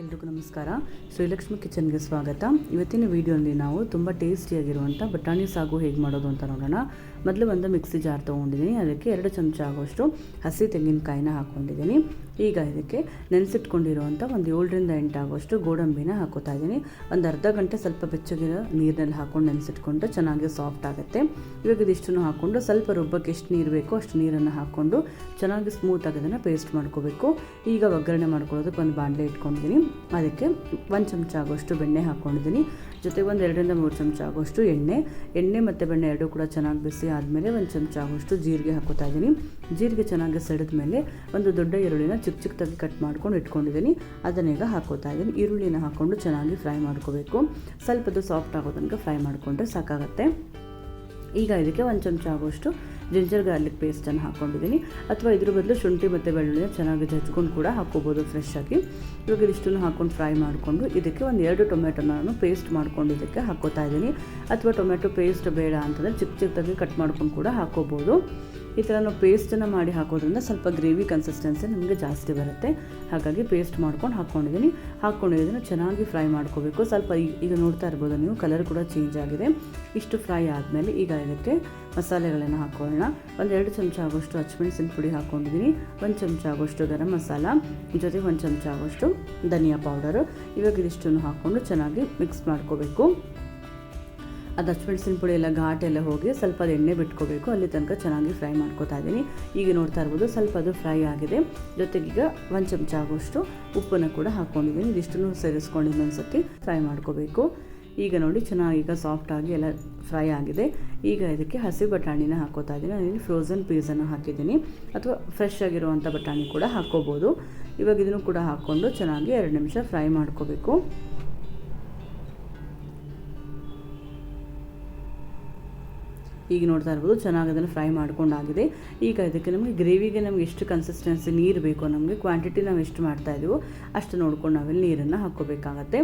ಎಲ್ರಿಗೂ ನಮಸ್ಕಾರ. ಶ್ರೀಲಕ್ಷ್ಮಿ ಕಿಚನ್ಗೆ ಸ್ವಾಗತ. ಇವತ್ತಿನ ವಿಡಿಯೋನಲ್ಲಿ ನಾವು ತುಂಬ ಟೇಸ್ಟಿಯಾಗಿರುವಂಥ ಬಟಾಣಿ ಸಾಗು ಹೇಗೆ ಮಾಡೋದು ಅಂತ ನೋಡೋಣ. ಮೊದಲು ಒಂದು ಮಿಕ್ಸಿ ಜಾರ್ ತೊಗೊಂಡಿದ್ದೀನಿ. ಅದಕ್ಕೆ ಎರಡು ಚಮಚ ಆಗೋಷ್ಟು ಹಸಿ ತೆಂಗಿನಕಾಯಿನ ಹಾಕ್ಕೊಂಡಿದ್ದೀನಿ ಈಗ ಇದಕ್ಕೆ ನೆನೆಸಿಟ್ಕೊಂಡಿರುವಂಥ ಒಂದು ಏಳರಿಂದ ಎಂಟು ಆಗುವಷ್ಟು ಗೋಡಂಬಿನ ಹಾಕೋತಾ ಇದ್ದೀನಿ. ಒಂದು ಅರ್ಧ ಗಂಟೆ ಸ್ವಲ್ಪ ಬೆಚ್ಚಗಿರೋ ನೀರಿನಲ್ಲಿ ಹಾಕ್ಕೊಂಡು ನೆನೆಸಿಟ್ಕೊಂಡ್ರೆ ಚೆನ್ನಾಗಿ ಸಾಫ್ಟ್ ಆಗುತ್ತೆ. ಇವಾಗ ಇದಿಷ್ಟನ್ನು ಹಾಕ್ಕೊಂಡು ಸ್ವಲ್ಪ ರುಬ್ಬಕ್ಕೆ ಎಷ್ಟು ನೀರು ಬೇಕೋ ಅಷ್ಟು ನೀರನ್ನು ಹಾಕ್ಕೊಂಡು ಚೆನ್ನಾಗಿ ಸ್ಮೂತಾಗಿ ಅದನ್ನು ಪೇಸ್ಟ್ ಮಾಡ್ಕೋಬೇಕು. ಈಗ ಒಗ್ಗರಣೆ ಮಾಡ್ಕೊಳ್ಳೋದಕ್ಕೆ ಒಂದು ಬಾಣಲೆ ಇಟ್ಕೊಂಡಿದ್ದೀನಿ. ಅದಕ್ಕೆ ಒಂದು ಚಮಚ ಆಗೋಷ್ಟು ಬೆಣ್ಣೆ ಹಾಕ್ಕೊಂಡಿದ್ದೀನಿ ಜೊತೆಗೆ ಒಂದು ಎರಡರಿಂದ ಮೂರು ಚಮಚ ಆಗೋಷ್ಟು ಎಣ್ಣೆ. ಎಣ್ಣೆ ಮತ್ತು ಬೆಣ್ಣೆ ಎರಡೂ ಕೂಡ ಚೆನ್ನಾಗಿ ಬಿಸಿ ಆದಮೇಲೆ ಒಂದು ಚಮಚ ಆಗೋಷ್ಟು ಜೀರಿಗೆ ಹಾಕೋತಾ ಇದ್ದೀನಿ. ಜೀರಿಗೆ ಚೆನ್ನಾಗಿ ಸೆಳೆದ ಮೇಲೆ ಒಂದು ದೊಡ್ಡ ಈರುಳ್ಳಿನ ಚಿಕ್ಕ ಚಿಕ್ಕದಾಗಿ ಕಟ್ ಮಾಡ್ಕೊಂಡು ಇಟ್ಕೊಂಡಿದ್ದೀನಿ. ಅದನ್ನೀಗ ಹಾಕೋತಾ ಇದ್ದೀನಿ. ಈರುಳ್ಳಿನ ಹಾಕ್ಕೊಂಡು ಚೆನ್ನಾಗಿ ಫ್ರೈ ಮಾಡ್ಕೋಬೇಕು. ಸ್ವಲ್ಪ ಅದು ಸಾಫ್ಟ್ ಆಗೋ ತನಕ ಫ್ರೈ ಮಾಡಿಕೊಂಡ್ರೆ ಸಾಕಾಗುತ್ತೆ. ಈಗ ಇದಕ್ಕೆ ಒಂದು ಚಮಚ ಆಗೋಷ್ಟು ಜಿಂಜರ್ ಗಾರ್ಲಿಕ್ ಪೇಸ್ಟನ್ನು ಹಾಕ್ಕೊಂಡಿದ್ದೀನಿ ಅಥವಾ ಇದ್ರ ಬದಲು ಶುಂಠಿ ಮತ್ತು ಬೆಳ್ಳುಳ್ಳಿನ ಚೆನ್ನಾಗಿ ಜಜ್ಕೊಂಡು ಕೂಡ ಹಾಕ್ಕೋಬೋದು ಫ್ರೆಶ್ ಆಗಿ. ಇವಾಗ ಇದಿಷ್ಟನ್ನು ಹಾಕ್ಕೊಂಡು ಫ್ರೈ ಮಾಡಿಕೊಂಡು ಇದಕ್ಕೆ ಒಂದು ಎರಡು ಟೊಮೆಟೊನ ಪೇಸ್ಟ್ ಮಾಡ್ಕೊಂಡು ಇದಕ್ಕೆ ಹಾಕ್ಕೋತಾ ಇದ್ದೀನಿ. ಅಥವಾ ಟೊಮೆಟೊ ಪೇಸ್ಟ್ ಬೇಡ ಅಂತಂದರೆ ಚಿಕ್ಕ ಚಿಕ್ಕದಾಗಿ ಕಟ್ ಮಾಡ್ಕೊಂಡು ಕೂಡ ಹಾಕ್ಕೋಬೋದು ಈ ಥರ ನಾವು ಪೇಸ್ಟನ್ನು ಮಾಡಿ ಹಾಕೋದ್ರಿಂದ ಸ್ವಲ್ಪ ಗ್ರೇವಿ ಕನ್ಸಿಸ್ಟೆನ್ಸಿ ನಮಗೆ ಜಾಸ್ತಿ ಬರುತ್ತೆ. ಹಾಗಾಗಿ ಪೇಸ್ಟ್ ಮಾಡ್ಕೊಂಡು ಹಾಕ್ಕೊಂಡಿದ್ದೀನಿ ಹಾಕ್ಕೊಂಡಿದ್ದನ್ನು ಚೆನ್ನಾಗಿ ಫ್ರೈ ಮಾಡ್ಕೋಬೇಕು. ಸ್ವಲ್ಪ ಈಗ ನೋಡ್ತಾ ಇರ್ಬೋದು ನೀವು ಕಲರ್ ಕೂಡ ಚೇಂಜ್ ಆಗಿದೆ. ಇಷ್ಟು ಫ್ರೈ ಆದಮೇಲೆ ಈಗ ಇದಕ್ಕೆ ಮಸಾಲೆಗಳನ್ನು ಹಾಕೊಳ್ಳೋಣ. ಒಂದು ಎರಡು ಚಮಚ ಆಗೋಷ್ಟು ಹಚ್ಮೆಣಸಿನ ಪುಡಿ ಹಾಕ್ಕೊಂಡಿದ್ದೀನಿ ಒಂದು ಚಮಚ ಆಗೋಷ್ಟು ಗರಂ ಮಸಾಲ ಜೊತೆಗೆ ಒಂದು ಚಮಚ ಆಗೋಷ್ಟು ಧನಿಯಾ ಪೌಡರು ಇವಾಗ ಇದಿಷ್ಟನ್ನು ಹಾಕ್ಕೊಂಡು ಚೆನ್ನಾಗಿ ಮಿಕ್ಸ್ ಮಾಡ್ಕೋಬೇಕು. ಅದು ಹಚ್ಮೆಣಸಿನ ಪುಡಿ ಎಲ್ಲ ಘಾಟ್ ಎಲ್ಲ ಹೋಗಿ ಸ್ವಲ್ಪ ಅದು ಎಣ್ಣೆ ಬಿಟ್ಕೋಬೇಕು. ಅಲ್ಲಿ ತನಕ ಚೆನ್ನಾಗಿ ಫ್ರೈ ಮಾಡ್ಕೋತಾ ಇದ್ದೀನಿ. ಈಗ ನೋಡ್ತಾ ಇರ್ಬೋದು ಸ್ವಲ್ಪ ಅದು ಫ್ರೈ ಆಗಿದೆ. ಜೊತೆಗೀಗ ಒಂದು ಚಮಚ ಆಗೋಷ್ಟು ಉಪ್ಪನ್ನು ಕೂಡ ಹಾಕ್ಕೊಂಡಿದ್ದೀನಿ ಇದಿಷ್ಟನ್ನು ಸೇರಿಸ್ಕೊಂಡು ಸರ್ತಿ ಫ್ರೈ ಮಾಡ್ಕೋಬೇಕು. ಈಗ ನೋಡಿ ಚೆನ್ನಾಗಿ ಈಗ ಸಾಫ್ಟ್ ಆಗಿ ಎಲ್ಲ ಫ್ರೈ ಆಗಿದೆ. ಈಗ ಇದಕ್ಕೆ ಹಸಿ ಬಟಾಣಿನ ಹಾಕೋತಾ ಇದ್ದೀನಿ. ನಾನು ಫ್ರೋಝನ್ ಪೀಸನ್ನು ಹಾಕಿದ್ದೀನಿ. ಅಥವಾ ಫ್ರೆಶ್ ಆಗಿರುವಂಥ ಬಟಾಣಿ ಕೂಡ ಹಾಕ್ಕೋಬೋದು ಇವಾಗ ಇದನ್ನು ಕೂಡ ಹಾಕ್ಕೊಂಡು ಚೆನ್ನಾಗಿ ಎರಡು ನಿಮಿಷ ಫ್ರೈ ಮಾಡ್ಕೋಬೇಕು. ಈಗ ನೋಡ್ತಾ ಇರ್ಬೋದು, ಚೆನ್ನಾಗಿ ಅದನ್ನು ಫ್ರೈ ಮಾಡ್ಕೊಂಡಾಗಿದೆ. ಈಗ ಇದಕ್ಕೆ ನಮಗೆ ಗ್ರೇವಿಗೆ ನಮಗೆ ಎಷ್ಟು ಕನ್ಸಿಸ್ಟೆನ್ಸಿ ನೀರು ಬೇಕೋ ನಮಗೆ ಕ್ವಾಂಟಿಟಿ ನಾವು ಎಷ್ಟು ಮಾಡ್ತಾ ಇದ್ದೀವೋ ಅಷ್ಟು ನೋಡ್ಕೊಂಡು ನಾವಿಲ್ಲಿ ನೀರನ್ನು ಹಾಕ್ಕೋಬೇಕಾಗತ್ತೆ.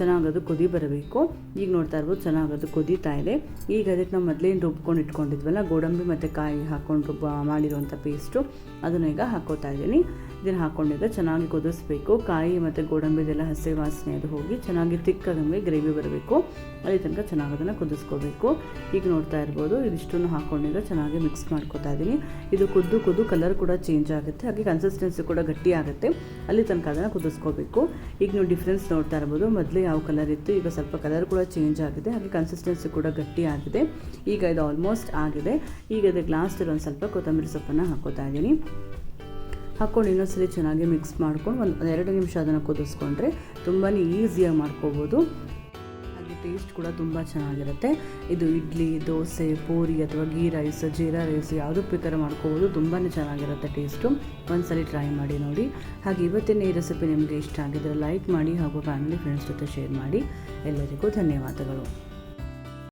ಚೆನ್ನಾಗದು ಕುದಿ ಬರಬೇಕು. ಈಗ ನೋಡ್ತಾ ಇರ್ಬೋದು ಚೆನ್ನಾಗದು ಕುದೀತಾ ಇದೆ. ಈಗ ಅದಕ್ಕೆ ನಾವು ಮೊದಲೇನು ರುಬ್ಕೊಂಡು ಇಟ್ಕೊಂಡಿದ್ವಲ್ಲ, ಗೋಡಂಬಿ ಮತ್ತು ಕಾಯಿ ಹಾಕ್ಕೊಂಡು ರುಬ್ಬ ಮಾಡಿರುವಂಥ ಪೇಸ್ಟು ಅದನ್ನು ಈಗ ಹಾಕೋತಾ ಇದ್ದೀನಿ. ಇದನ್ನು ಹಾಕ್ಕೊಂಡಿದ್ದ ಚೆನ್ನಾಗಿ ಕುದಿಸ್ಬೇಕು. ಕಾಯಿ ಮತ್ತು ಗೋಡಂಬಿದೆಲ್ಲ ಹಸಿ ವಾಸನೆ ಅದು ಹೋಗಿ ಚೆನ್ನಾಗಿ ತಿಕ್ಕ ನಮಗೆ ಗ್ರೇವಿ ಬರಬೇಕು. ಅಲ್ಲಿ ತನಕ ಚೆನ್ನಾಗಿ ಅದನ್ನು ಕುದಿಸ್ಕೋಬೇಕು. ಈಗ ನೋಡ್ತಾ ಇರ್ಬೋದು ಇದಿಷ್ಟನ್ನು ಹಾಕ್ಕೊಂಡಿದ್ದ ಚೆನ್ನಾಗಿ ಮಿಕ್ಸ್ ಮಾಡ್ಕೋತಾ ಇದ್ದೀನಿ. ಇದು ಕುದ್ದು ಕುದ್ದು ಕಲರ್ ಕೂಡ ಚೇಂಜ್ ಆಗುತ್ತೆ. ಹಾಗೆ ಕನ್ಸಿಸ್ಟೆನ್ಸಿ ಕೂಡ ಗಟ್ಟಿ ಆಗುತ್ತೆ. ಅಲ್ಲಿ ತನಕ ಅದನ್ನು ಕುದಿಸ್ಕೋಬೇಕು. ಈಗ ನೀವು ಡಿಫ್ರೆನ್ಸ್ ನೋಡ್ತಾ ಇರ್ಬೋದು. ಮೊದಲೇ ಯಾವ ಕಲರ್ ಇತ್ತು, ಈಗ ಸ್ವಲ್ಪ ಕಲರ್ ಕೂಡ ಚೇಂಜ್ ಆಗಿದೆ, ಹಾಗೆ ಕನ್ಸಿಸ್ಟೆನ್ಸಿ ಕೂಡ ಗಟ್ಟಿ ಆಗಿದೆ. ಈಗ ಇದು ಆಲ್ಮೋಸ್ಟ್ ಆಗಿದೆ. ಈಗ ಇದು ಲಾಸ್ಟಲ್ಲಿ ಒಂದು ಸ್ವಲ್ಪ ಕೊತ್ತಂಬರಿ ಸೊಪ್ಪನ್ನು ಹಾಕೋತಾ ಇದ್ದೀನಿ. ಹಾಕ್ಕೊಂಡು ಇನ್ನೊಂದ್ಸರಿ ಚೆನ್ನಾಗಿ ಮಿಕ್ಸ್ ಮಾಡ್ಕೊಂಡು ಒಂದು ಎರಡು ನಿಮಿಷ ಅದನ್ನು ಕುದಿಸ್ಕೊಂಡ್ರೆ ತುಂಬಾ ಈಸಿಯಾಗಿ ಮಾಡ್ಕೋಬೋದು. ಟೇಸ್ಟ್ ಕೂಡ ತುಂಬ ಚೆನ್ನಾಗಿರುತ್ತೆ. ಇದು ಇಡ್ಲಿ, ದೋಸೆ, ಪೂರಿ ಅಥವಾ ಗೀ ರೈಸ್, ಜೀರಾ ರೈಸ್ ಯಾವುದು ಪ್ರಿಪೇರ್ ಮಾಡ್ಕೋಬೋದು ತುಂಬಾ ಚೆನ್ನಾಗಿರುತ್ತೆ ಟೇಸ್ಟು ಒಂದ್ಸಲಿ ಟ್ರೈ ಮಾಡಿ ನೋಡಿ. ಹಾಗೆ ಇವತ್ತಿನ ಈ ರೆಸಿಪಿ ನಿಮಗೆ ಇಷ್ಟ ಆಗಿದ್ದರೆ ಲೈಕ್ ಮಾಡಿ ಹಾಗೂ ಫ್ಯಾಮಿಲಿ ಫ್ರೆಂಡ್ಸ್ ಜೊತೆ ಶೇರ್ ಮಾಡಿ. ಎಲ್ಲರಿಗೂ ಧನ್ಯವಾದಗಳು.